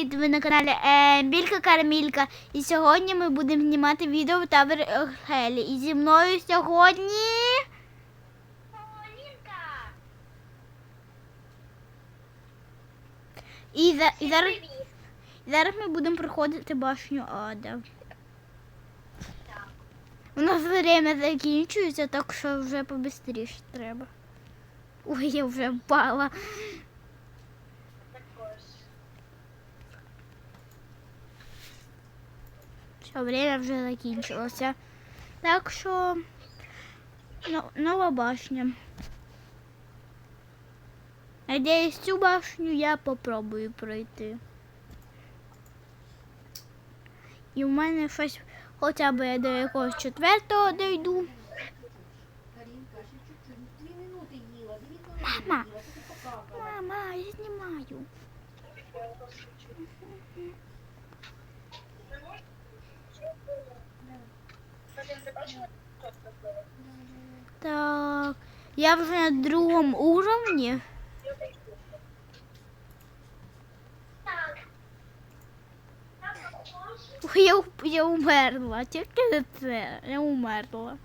привіт! Ви на каналі е, Білька Карамілька. І сьогодні ми будемо знімати відео в табір е, Хелі. І зі мною сьогодні. І, за, і зараз, зараз ми будемо проходити башню Ада. У нас время закінчується, так що вже побистріше треба. Ой, я вже впала. Все, время вже закінчилося. Так що но- нова башня. Надіюсь, цю башню я попробую пройти. І в мене щось хоча б я до якогось четвертого дойду. Мама. що? Мама, я знімаю. Так, я вже на другому уровні. Я, я умерла, тільки це. Я умерла.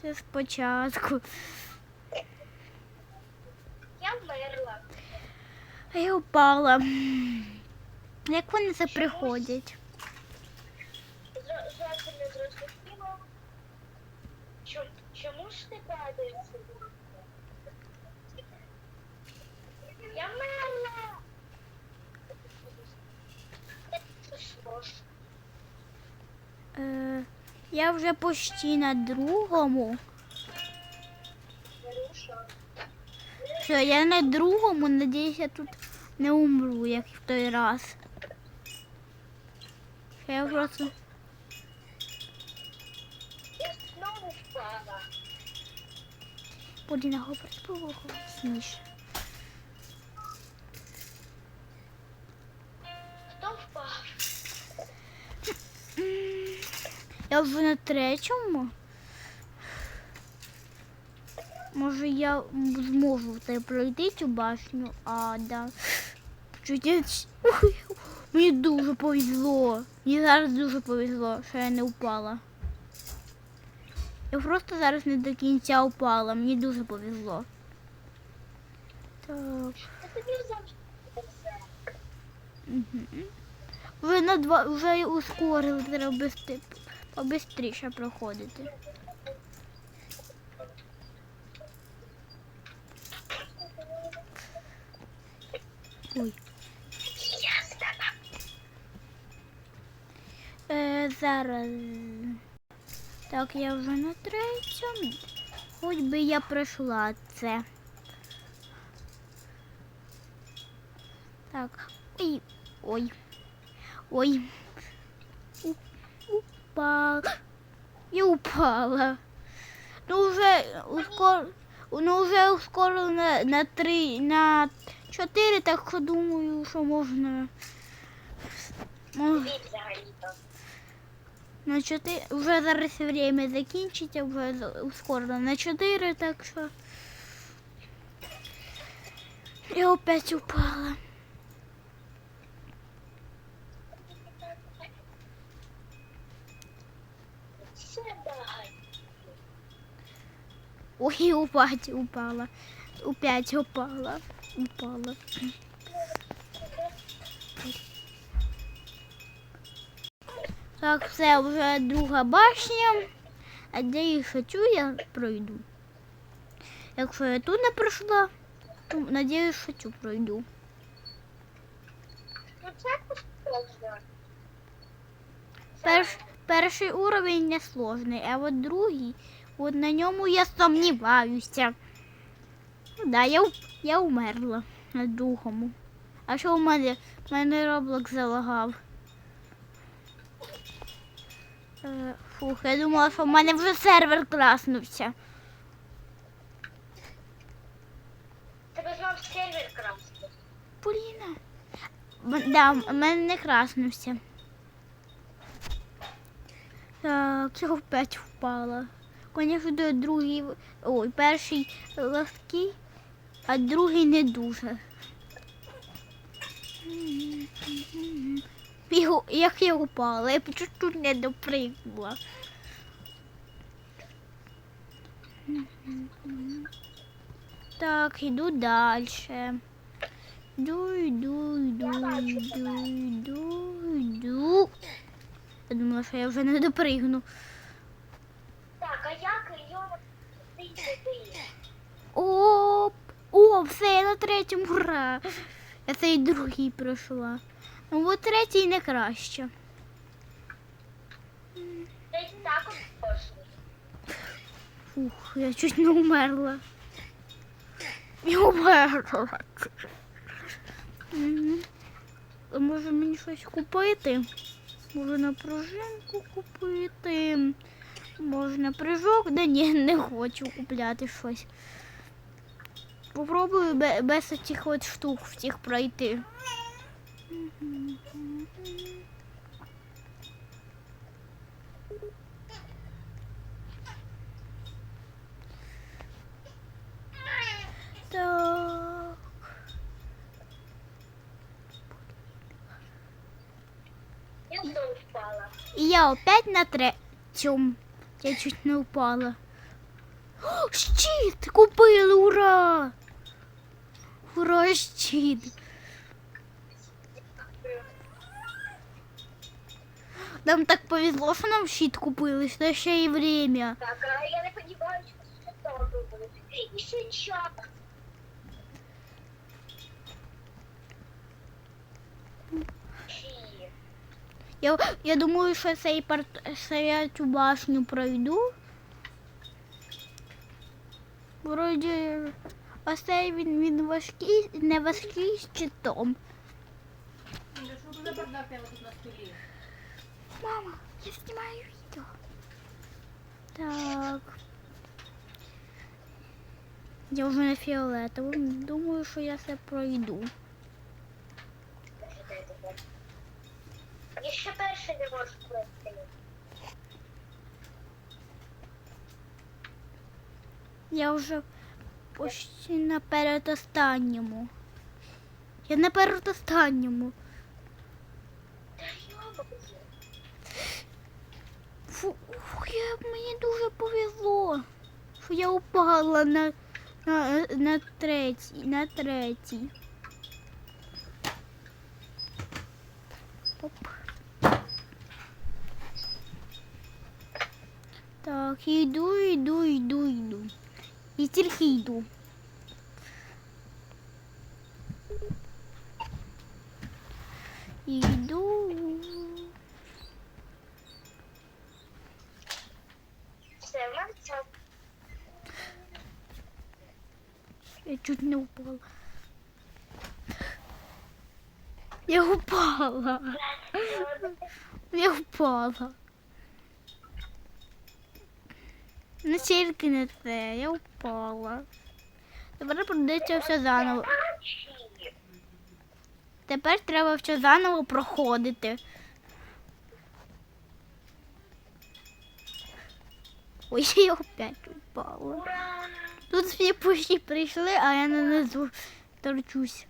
Все спочатку. Я вмерла. А я упала. Як вони це приходять? З- Зовсім не зрозуміло. Чому, чому ж ти падаєш? Я вмерла. Це сложно. Е, я вже почти на другому. Все, я на другому, надіюсь, я тут не умру, як в той раз. Я просто. Я знову впала. Поліна говорить Я вже на третьому. Може я зможу це пройти цю башню, а да. Чуть Ой, Мені дуже повезло. Мені зараз дуже повезло, що я не впала. Я просто зараз не до кінця впала. Мені дуже повезло. Так. Угу. Вже на два вже ускорили, треба бисти- побистріше проходити. Ой. Е, зараз. Так, я вже на третьому. Хоч би я пройшла це. Так. Ой. Ой. Ой. Упала. І упала. Ну вже ускор... Ну вже скоро на, на три, на чотири, так що думаю, що можна. Мож... На 4, вже зараз время закінчиться, вже з- скоро на 4, так що. Я опять упала. Ой, упать упала. Опять упала. Упала. Так, все, вже друга башня. А де я хочу, я пройду. Якщо я тут не пройшла, то надіюсь, що цю пройду. Ну. Перш, перший уровень не сложний, а от другий, от на ньому я сумніваюся. Ну да, я, я умерла на другому. А що у мене? У мене Роблок залагав. Е, Фух, я думала, що в мене вже сервер краснувся. Тебе знов сервер красний. Поліна. Да, в мене не краснувся. Так, я опять впала. Конечно, другий, ой, перший легкий, а другий не дуже. Його, як я упала, я чуть-чуть не допригнула. Так, іду далі. Йду, йду, йду, йду, йду, йду. Я думала, що я вже не допригну. Так, а як його? Оп! О, все, я на третьому ура! Я цей другий пройшла. Ну, от третій не краще. От. Фух, я чуть не умерла. Я умерла. Може мені щось купити? Може на пружинку купити? Можна прыжок? Да ні, не хочу купляти щось. Попробую без цих от штук всіх пройти. Так. І я опять на третьому. Я чуть не упала. О, щит! Купили! Ура! Ура, щит! Нам так повезло, що нам щит купили, що ще й время. Так, а я не розумію, що це робили. І ще час. Чи? Я, я думаю, що цей порт, що я цю башню пройду. Вроді, ось цей він, він важкий, не важкий з столі? Мама, я снимаю видео. Так. Я вже на фіолетовому. Думаю, що я це пройду. Я ще перший не можу пройти. Я вже почти на передостанньому. Я на передостанньому. Та йобаний. Фу, я, мені дуже повезло, що я упала на, на, на третій, на третій. Оп. Так, йду, йду, йду, йду. І тільки йду. Йду. Я чуть не упала. Я упала. Я упала. Не тільки не це, я упала. Тепер прийдеться все заново. Тепер треба все заново проходити. Ой, я опять упала. Тут всі пущі прийшли, а я на низу торчусь.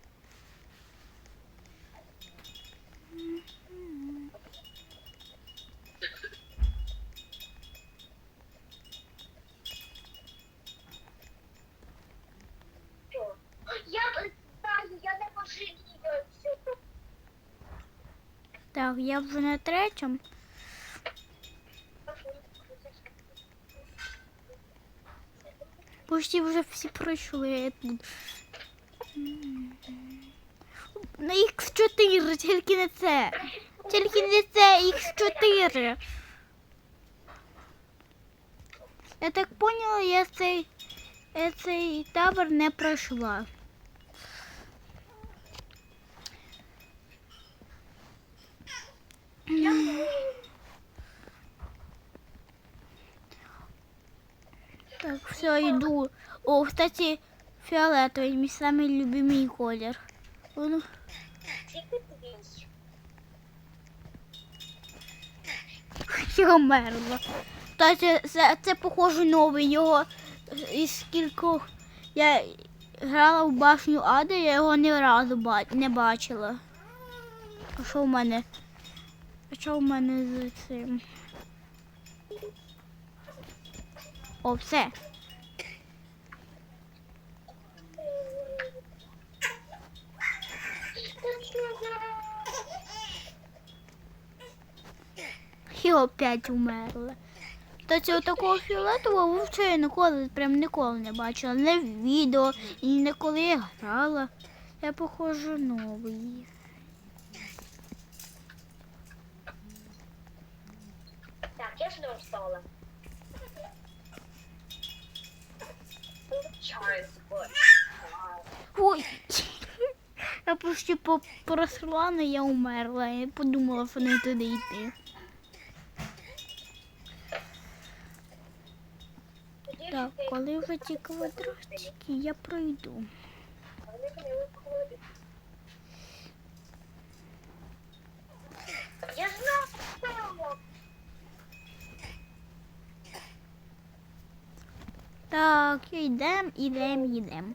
Що? Я знаю, я не пожалію цього. Так, я вже на третьому. Почти вже всі пройшли. Я тут. На Х4, тільки не це. Тільки не це, Х4. Я так поняла, я цей, я цей табор не пройшла. Так, все, йду. О, кстати, фіолетовий, мій самий любимий колір. Он. Я вмерла. Та це, це, похоже новий його. Із скількох я грала в башню Ади, я його ні разу ба- не бачила. А що в мене? А що в мене з цим? О, все. І опять умерла. Та цього такого фіолетового вовча я ніколи прям ніколи не бачила. Не в відео і не коли я грала. Я похожу новий. Так, я знову встала. Ой. Я почти по- поросла, але я умерла. Я подумала, що не туди йти. Так, коли вже ті квадратики, я пройду. Я знаю. Так, йдем, ідем, йдем.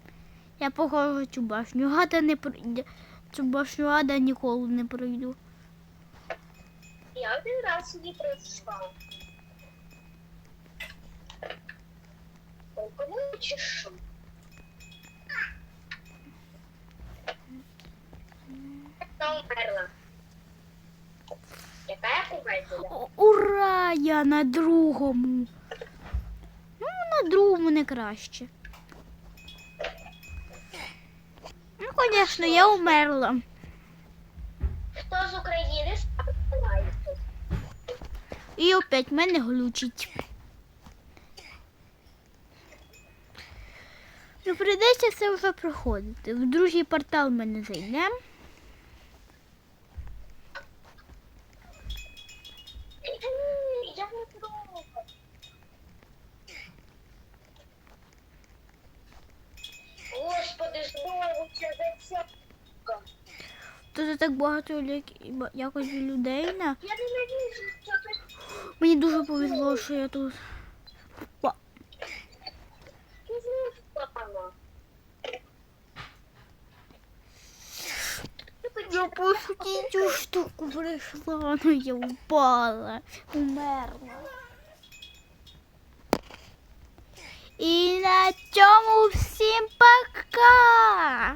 Я похожу цю башню. Гада не пройде. Цю башню ада ніколи не пройду. Я один раз сюди прийшла. Ой, кому я чешу? Я умерла. Яка я побачила? Ура! Я на другому. Ну, на другому не краще. Ну, звісно, я умерла. Хто з України? І опять мене глючить. Ну, прийдеться це вже проходити. В другий портал ми не зайдемо. Не. Господи, знову ця зацепка. Тут так багато якось людей на. Я ненавижу це тут. Мені дуже повезло, що я тут. Просто цю штуку прийшла, але я впала, умерла. І на цьому всім пока!